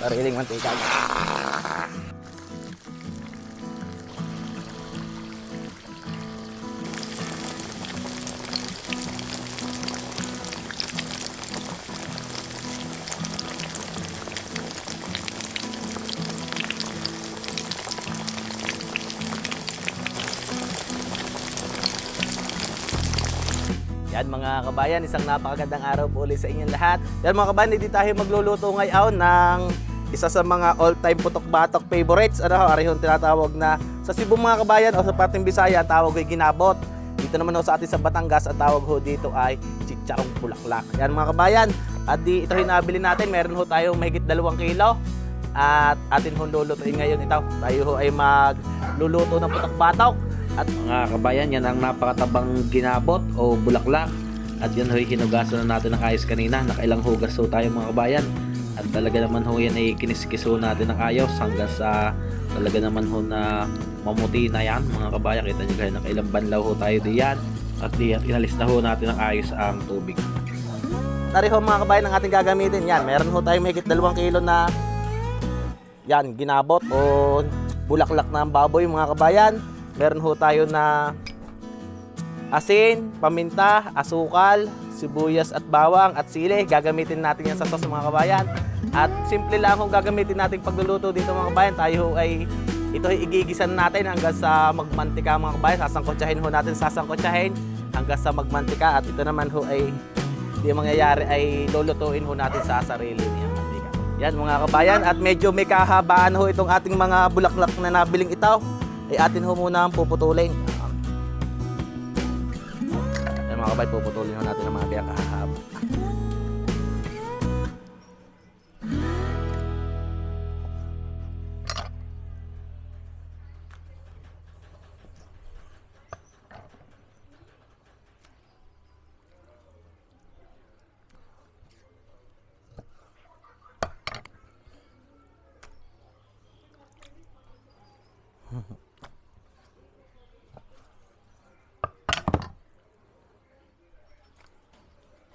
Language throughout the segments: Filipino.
Sariling mantika. Mga kabayan, isang napakagandang araw po ulit sa inyong lahat. Yan mga kabayan, hindi tayo magluluto ngayon ng isa sa mga all-time putok-batok favorites. Ano ho, arihon tinatawag na sa Cebu mga kabayan o sa parting Bisaya, tawag ay ginabot. Dito naman ho sa atin sa Batangas, ang tawag ho dito ay chicharong bulaklak. Yan mga kabayan, at di ito hinabili natin, meron ho tayo mahigit dalawang kilo. At atin ho lulutuin ngayon ito. Tayo ho ay magluluto ng putok-batok. At mga kabayan, yan ang napakatabang ginabot o bulaklak. At yan ho'y hinugasan na natin ng ayos kanina. Nakailang hugas ho tayo mga kabayan. At talaga naman ho yan ay kiniskiso natin ng ayos hanggang sa talaga naman ho na mamuti na yan mga kabayan. Kita nyo kaya nakailang banlaw ho tayo diyan. At di, inalis na ho natin ng ayos ang tubig. Tari ho mga kabayan ang ating gagamitin. Yan, meron ho tayo mahigit dalawang kilo na yan, ginabot o bulaklak ng baboy mga kabayan. Meron ho tayo na asin, paminta, asukal, sibuyas at bawang at sili. Gagamitin natin yan sa sauce mga kabayan. At simple lang kung gagamitin natin pagluluto dito mga kabayan. Tayo ay ito ay igigisan natin hanggang sa magmantika mga kabayan. Sasangkotsahin ho natin, sasangkotsahin hanggang sa magmantika. At ito naman ho ay hindi mangyayari ay lulutuin ho natin sa sarili niya. Yan mga kabayan at medyo may kahabaan ho itong ating mga bulaklak na nabiling itaw. Ay atin ho muna ang puputulin. Kabayan, puputulin natin ang mga kaya kahahaba.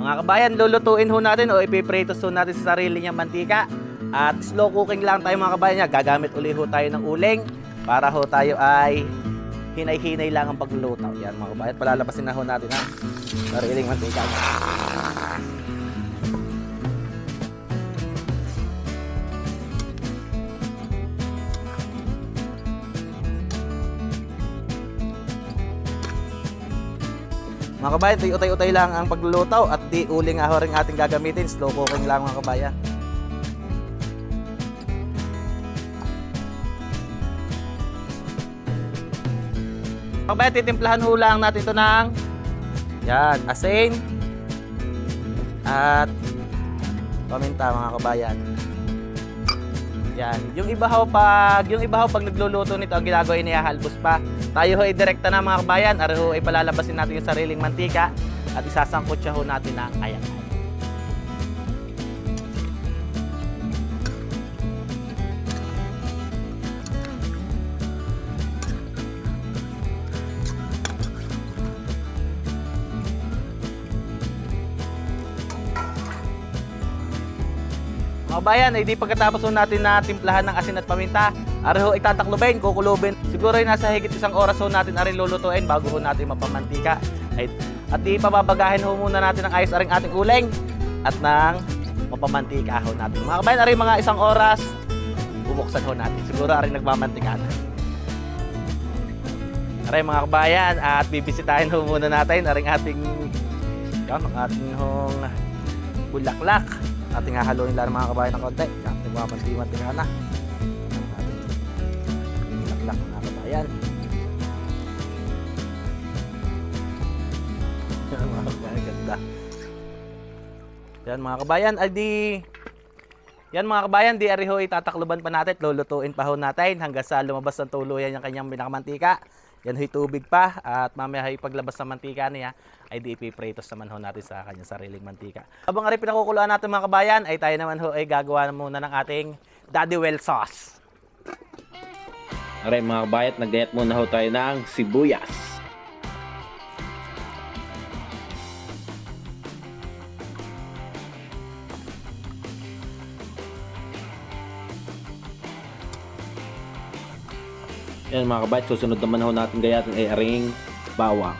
Mga kabayan, lulutuin ho natin o ipiprito ho natin sa sarili niyang mantika. At slow cooking lang tayo mga kabayan niya. Gagamit uli ho tayo ng uling para ho tayo ay hinay-hinay lang ang pagluluto. Yan mga kabayan, palalabasin na ho natin ang sariling mantika. Mga kabayan, di utay-utay lang ang pagluluto at di uling aho rin ating gagamitin. Slow cooking lang mga kabayan. Mga kabayan, titimplahan ho lang natin ito ng yan, asin at paminta mga kabayan. Yan. Yung iba ho pag yung iba ho pag nagluluto nito ang ginagawa ay nihahalbos pa. Tayo ho ay direkta na mga kabayan, ari ho ay palalabasin natin yung sariling mantika at isasangkot siya ho natin ng ayan. Mga bayan, ay di pagkatapos natin na timplahan ng asin at paminta, ari ho itatakloben, kukulubin. Siguro ay nasa higit isang oras ho natin ari lulutuin bago ho natin mapamantika. Ay, at di pababagahin ho muna natin ng ayos aring ating uling at ng mapamantika ho natin. Mga kabayan, ari mga isang oras, bubuksan ho natin. Siguro ari nagmamantika na. Aray mga kabayan, at bibisitahin ho muna natin aring ating yan, ang ating hong bulaklak. Ating hahaluin lang mga kabayan ng konti. Yan, tigmamanti-manti nga na. Ating bulaklak mga kabayan. Yan mga kabayan, ganda. Yan mga kabayan, ay di... Yan mga kabayan, di ariho itatakluban pa natin, at lulutuin pa ho natin hanggang sa lumabas ng tuluyan yung kanyang binakamantika. Yan ho'y tubig pa at mamaya ho'y paglabas ng mantika niya ay di ipipritos naman ho natin sa kanyang sariling mantika. Habang nga rin pinakukuluan natin mga kabayan ay tayo naman ho ay gagawa na muna ng ating Daddy Well sauce. Aray mga kabayat, nagdayat muna ho tayo ng sibuyas. Yan mga kabayat, susunod naman ho natin gayatin ay aring bawang.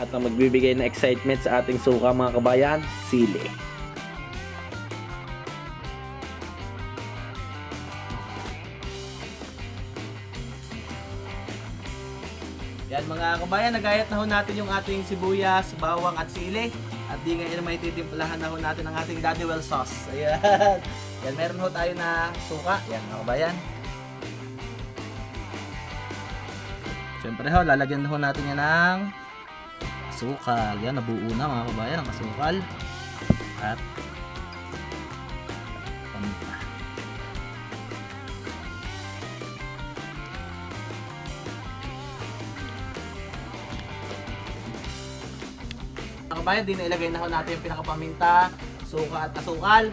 At ang magbibigay ng excitement sa ating suka mga kabayan, sili. Yan mga kabayan, nagayat na ho natin yung ating sibuyas, bawang at sili. At di ngayon may titimplahan na ho natin ang ating Daddy Well sauce. Ayan. Yan, meron ho tayo na suka. Yan mga kabayan. Siyempre ho, lalagyan ho natin yan ng asukal. Yan, nabuo na mga kabayan ang asukal. At kabayan, din nailagay na ho natin yung pinakapaminta, suka at asukal.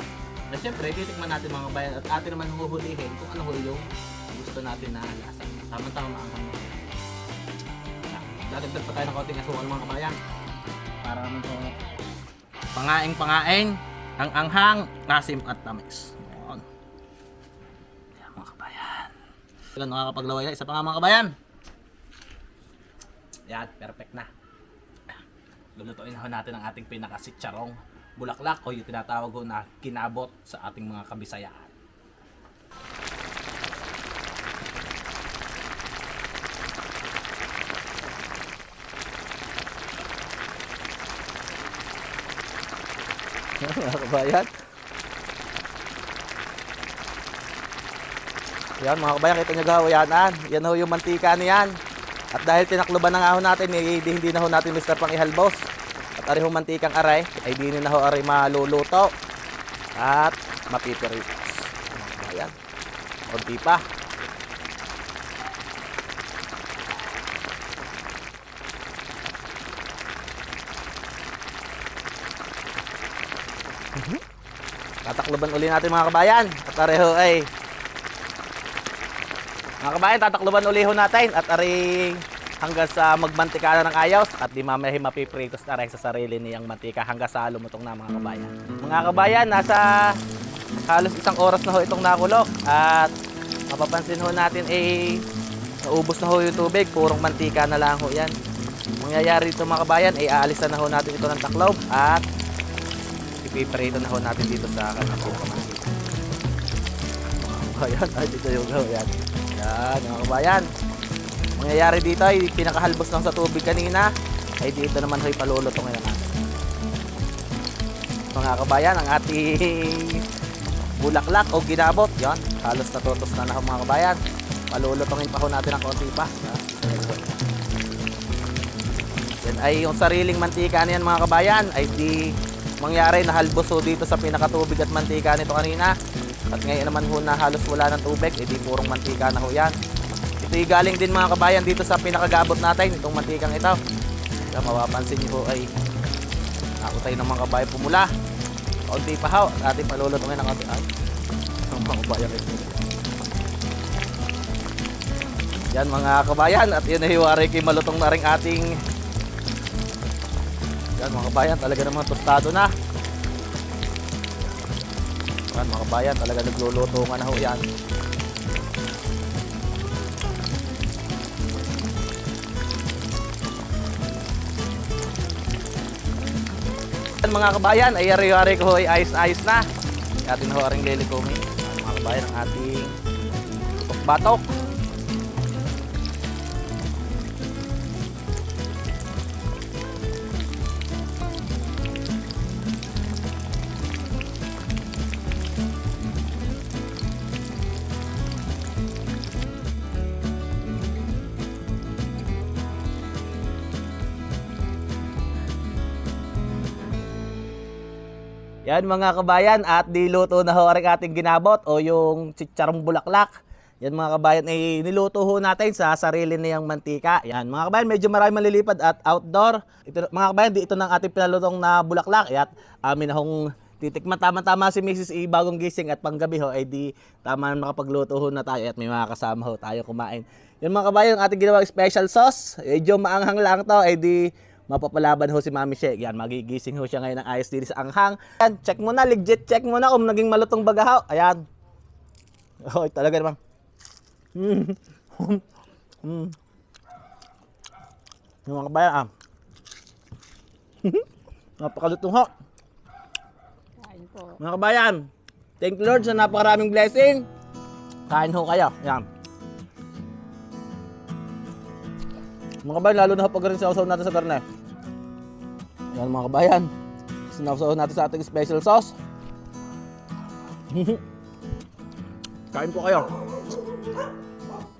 Na syempre, titikman natin mga kabayan at atin naman huhulihin kung ano ho yung gusto natin na lasa. Tama-tama maanghang. Dadagdag pa tayo ng konting asukal mga kabayan. Para naman po pangaing pangaing, ang anghang, nasim at tamis. Yan. Yan mga kabayan. Sila nakakapaglaway na. Isa pa nga mga kabayan. Yan, perfect na. Lulutuin ho natin ang ating pinakasitsarong bulaklak o yung tinatawag ko na kinabot sa ating mga kabisayaan. mga kabayan. Yan mga kabayan, kita nyo gawa yan. ah. Yan ho yung mantika niyan. At dahil tinakluban na nga ho natin, eh, di, hindi na ho natin Mr. pang ihalbos. At ari ho mantikang aray, ay di na ho aray maluluto. At mapipiritos. Mga kabayan. Kunti pa. Tatakluban uli natin mga kabayan. At areho ay mga kabayan, tatakluban uli ho natin at ari hanggang sa magmantika na ng ayos at di mamaya mapipritos na rin sa sarili niyang mantika hanggang sa lumutong na mga kabayan. Mga kabayan, nasa halos isang oras na ho itong nakulo at mapapansin ho natin eh naubos na ho yung tubig, purong mantika na lang ho yan. Mangyayari ito mga kabayan, ay aalisan na ho natin ito ng taklob at ipiprito na ho natin dito sa kanang mantika. Ayan, ay dito yung yan. Yan, mga kabayan. Mangyayari dito ay pinakahalbos lang sa tubig kanina. Ay dito naman ho'y palulutongin na natin. Mga kabayan, ang ating bulaklak o ginabot. Yan, halos natutos na na ho, mga kabayan. Palulutongin pa ho natin ang konti pa. Yan, ay yung sariling mantika niyan mga kabayan ay di mangyari na halbos ho dito sa pinakatubig at mantika nito kanina. At ngayon naman ho na halos wala ng tubig, edi purong mantika na ho yan. Ay galing din mga kabayan dito sa pinakagabot natin, itong mantikang ito. Kaya mapapansin nyo ho ay nakutay ng mga kabayan pumula. Kaunti pa ho, at ating palulutungin ng kaunti. Ay, ang mga kabayan ito. Yan mga kabayan, at yun ay wari kay malutong na rin ating yan mga kabayan, talaga naman tostado na. Yan mga kabayan, talaga nagluluto nga na ho yan. Yan mga kabayan, ay ari-ari ko ay ayos-ayos na. Atin ho aring lilikumi. Yan, mga kabayan, ang ating batok. Yan mga kabayan at diluto na ho ang ating ginabot o yung chicharong bulaklak. Yan mga kabayan ay niluto ho natin sa sarili niyang mantika. Yan mga kabayan medyo marami malilipad at outdoor. Ito, mga kabayan ito ng ating pinalutong na bulaklak. At amin na titikman tama-tama si Mrs. E bagong gising at panggabi ho ay di tama na makapagluto ho na tayo at may mga kasama ho tayo kumain. Yan mga kabayan ang ating ginawang special sauce. Medyo maanghang lang to ay di mapapalaban ho si Mami She. Yan, magigising ho siya ngayon ng ayos dito sa anghang. Yan, check mo na, legit check mo na kung naging malutong bagahaw. Ayan. Hoy, talaga naman. Mm. mm. Yung mga kabayan, ah. Napakalutong ho. Kain po. Mga kabayan, thank you Lord sa napakaraming blessing. Kain ho kayo. Yan. Mga kabayan, lalo na pag rin sausaw natin sa karne. Yan mga kabayan. Sinausaw natin sa ating special sauce. Kain po kayo.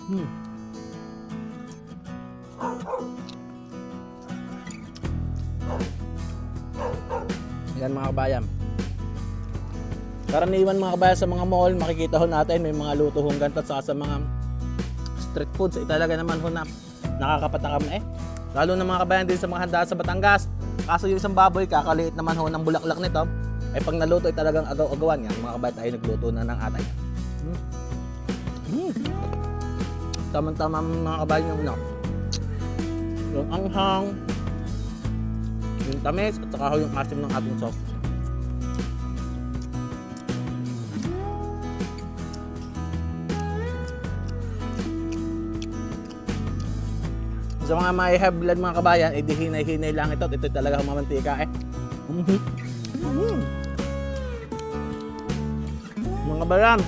Hmm. Yan mga kabayan. Karaniwan mga kabayan sa mga mall, makikita ho natin may mga luto hong ganito sa mga street foods. Eh, talaga naman ho na nakakapatakam eh. Lalo na mga kabayan din sa mga handaan sa Batangas. Kaso yung isang baboy, kakaliit naman ho ng bulaklak nito. Eh pag naluto ay talagang agaw-agawan yan. Mga kabayan tayo nagluto na ng atay. Hmm. Hmm. Tama-tama mga kabayan yung ano. Yung anghang, yung tamis at saka yung asim ng ating sauce. Sa mga may high mga kabayan, eh di hinay-hinay lang ito. Ito talaga ang mamantika eh. Mhm. Mhm. Mga kabayan,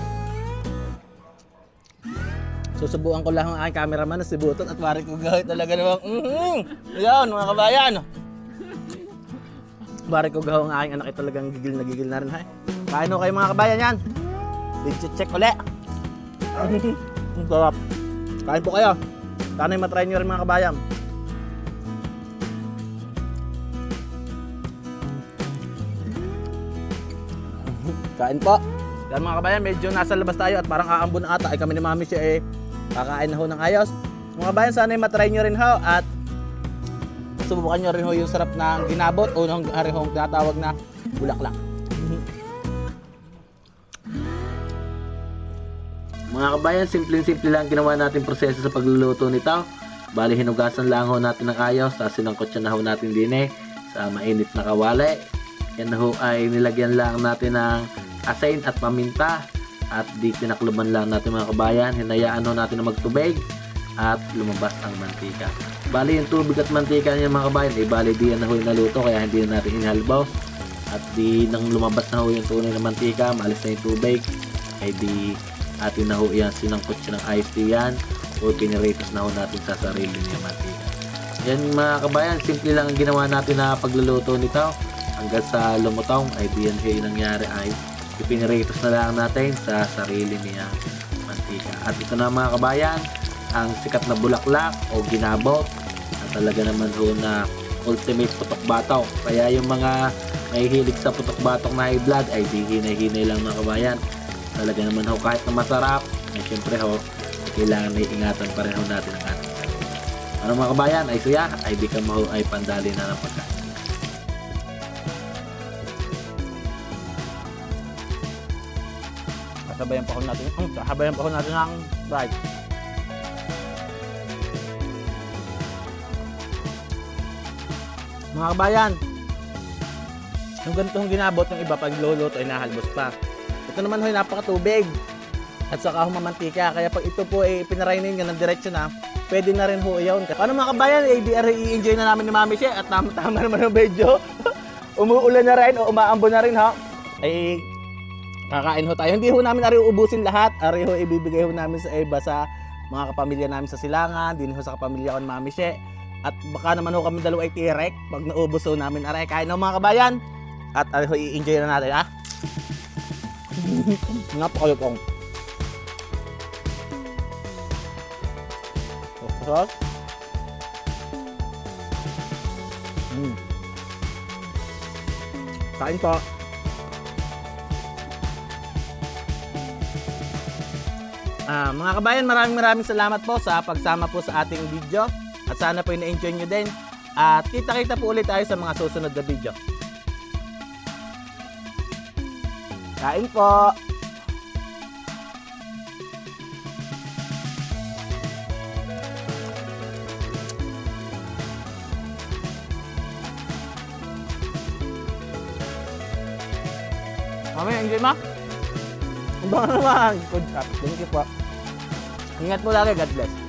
susubukan ko lang ang aking cameraman na si Butot at pare ko gawin talaga namang mhm. Ayan mga kabayan. Pare ko gawin ang aking anak ay talagang gigil na gigil na rin ha. Kain ho kayo mga kabayan yan. Digit check ulit. Ang sarap. Kain po kayo. Sana matry nyo rin mga kabayan. Kain po. Yan mga kabayan, medyo nasa labas tayo at parang aambon na ata. Ay kami ni Mami siya eh, kakain na ho ng ayos. Mga kabayan, sana matry nyo rin ho at subukan nyo rin ho yung sarap ng ginabot o ng hari ho tinatawag na bulaklak. Mga kabayan, simpleng-simple lang ginawa natin proseso sa pagluluto nito. Bali, hinugasan lang ho natin ng ayos, tapos sinangkot na ho natin din eh, sa mainit na kawali. Yan ho ay nilagyan lang natin ng asin at paminta at di pinakluban lang natin mga kabayan. Hinayaan ho natin na magtubig at lumabas ang mantika. Bali, yung tubig at mantika niya mga kabayan, eh bali di yan na ho yung naluto kaya hindi na natin inhalbaw. At di nang lumabas na ho yung tunay na mantika, maalis na yung tubig, ay di atin na ho yan, sinangkot siya ng tea yan o piniritos na ho natin sa sarili niya mantika. Yan mga kabayan, simple lang ang ginawa natin na pagluluto nito. Hanggang sa lumutong ay di yan siya yung nangyari ay ipiniritos na lang natin sa sarili niya mantika. At ito na mga kabayan, ang sikat na bulaklak o ginabot na talaga naman ho na ultimate putok batok. Kaya yung mga mahihilig sa putok batok na high blood ay di hinay-hinay lang mga kabayan. Talaga naman ho kahit na masarap, ay syempre ho, kailangan na ingatan pa rin ho natin ang ating. Ano mga kabayan, ay suya, ay di ka ay pandali na ng pagkain. Kasabayan pa ko natin, um, kasabayan pa ko natin ng fried. Mga kabayan, yung ganitong ginabot ng iba pag luluto ay nahalbos pa. Ito naman ho'y napakatubig at saka humamantika. Kaya pag ito po ay pinaray ninyo ng diretsyo na, pwede na rin ho iyon. Paano mga kabayan, ADR i-enjoy na namin ni Mami She at tama-tama naman yung medyo. Umuulan na rin o umaambo na rin ha. Ay kakain ho tayo. Hindi ho namin ari ubusin lahat. Ari ho ibibigay ho namin sa iba sa mga kapamilya namin sa Silangan, din ho sa kapamilya ko ni Mami She. At baka naman ho kami dalawa ay tirek pag naubos ho namin aray. Kain ho mga kabayan. At ari ho i-enjoy na natin ha. Napakalutong. Sarap. Mm. Kain po. Ah, mga kabayan, maraming maraming salamat po sa pagsama po sa ating video. At sana po ina-enjoy nyo din. At kita-kita po ulit tayo sa mga susunod na video. Kain po! Mamaya, enjoy mo? Ang naman! Good job. Thank you po. Ingat po lagi. God bless.